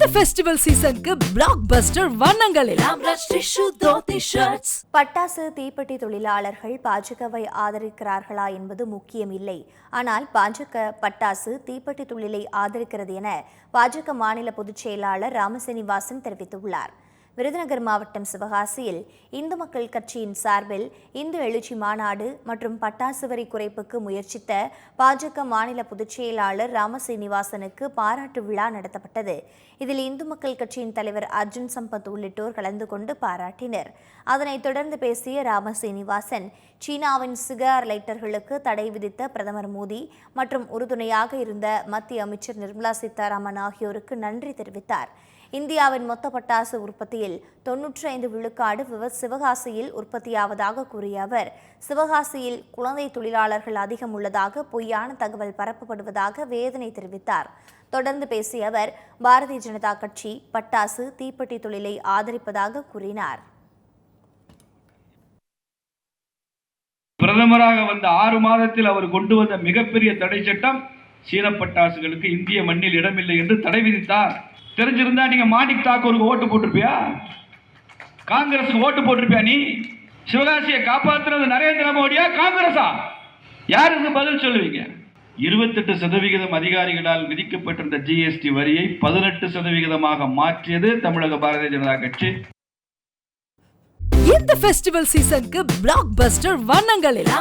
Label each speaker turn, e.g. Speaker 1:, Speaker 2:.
Speaker 1: இந்த ஃபெஸ்டிவல் சீசனுக்கு பிளாக் பஸ்டர் வண்ணங்களில்
Speaker 2: பட்டாசு தீப்பெட்டி தொழிலாளர்கள் பாஜகவை ஆதரிக்கிறார்களா என்பது முக்கியம் இல்லை ஆனால் பாஜக பட்டாசு தீப்பெட்டி தொழிலை ஆதரிக்கிறது என பாஜக மாநில பொதுச் செயலாளர் ராமசீனிவாசன் தெரிவித்துள்ளார். விருதுநகர் மாவட்டம் சிவகாசியில் இந்து மக்கள் கட்சியின் சார்பில் இந்து எழுச்சி மாநாடு மற்றும் பட்டாசு வரி குறைப்புக்கு முயற்சித்த பாஜக மாநில பொதுச் செயலாளர் ராமசீனிவாசனுக்கு பாராட்டு விழா நடத்தப்பட்டது. இதில் இந்து மக்கள் கட்சியின் தலைவர் அர்ஜுன் சம்பத் உள்ளிட்டோர் கலந்து கொண்டு பாராட்டினர். அதனைத் தொடர்ந்து பேசிய ராமசீனிவாசன் சீனாவின் சிகார் லைட்டர்களுக்கு தடை விதித்த பிரதமர் மோடி மற்றும் உறுதுணையாக இருந்த மத்திய அமைச்சர் நிர்மலா சீதாராமன் ஆகியோருக்கு நன்றி தெரிவித்தார். இந்தியாவின் மொத்த பட்டாசு உற்பத்தியில் தொன்னூற்றி ஐந்து விழுக்காடு விவ சிவகாசியில் உற்பத்தியாவதாக கூறிய அவர் சிவகாசியில் குழந்தை தொழிலாளர்கள் அதிகம் உள்ளதாக பொய்யான தகவல் பரப்பப்படுவதாக வேதனை தெரிவித்தார். தொடர்ந்து பேசிய அவர் பாரதிய ஜனதா கட்சி பட்டாசு தீப்பெட்டி தொழிலை ஆதரிப்பதாக கூறினார்.
Speaker 3: பிரதமராக வந்த ஆறு மாதத்தில் அவர் கொண்டு வந்த மிகப்பெரிய தடை சட்டம் சீன பட்டாசுகளுக்கு இந்திய மண்ணில் இடமில்லை என்று தடை விதித்தார். தெரிஞ்சிருந்தா நீங்க மாணிக் தாக்கூருக்கு ஓட்டு போட்டிருப்பியா? காங்கிரஸுக்கு ஓட்டு போட்டிருப்பியா நீ? சிவகாசியை காப்பாத்துறது நரேந்திர மோடியா காங்கிரஸா? யாருக்கு பதில் சொல்லுவீங்க? இருபத்தெட்டு சதவிகிதம் அதிகாரிகளால் விதிக்கப்பட்டிருந்த ஜிஎஸ்டி வரியை பதினெட்டு சதவிகிதமாக மாற்றியது தமிழக பாரதிய ஜனதா கட்சி.
Speaker 1: இந்த ஃபெஸ்டிவல் சீசனுக்கு பிளாக் பஸ்டர் வண்ணங்களில்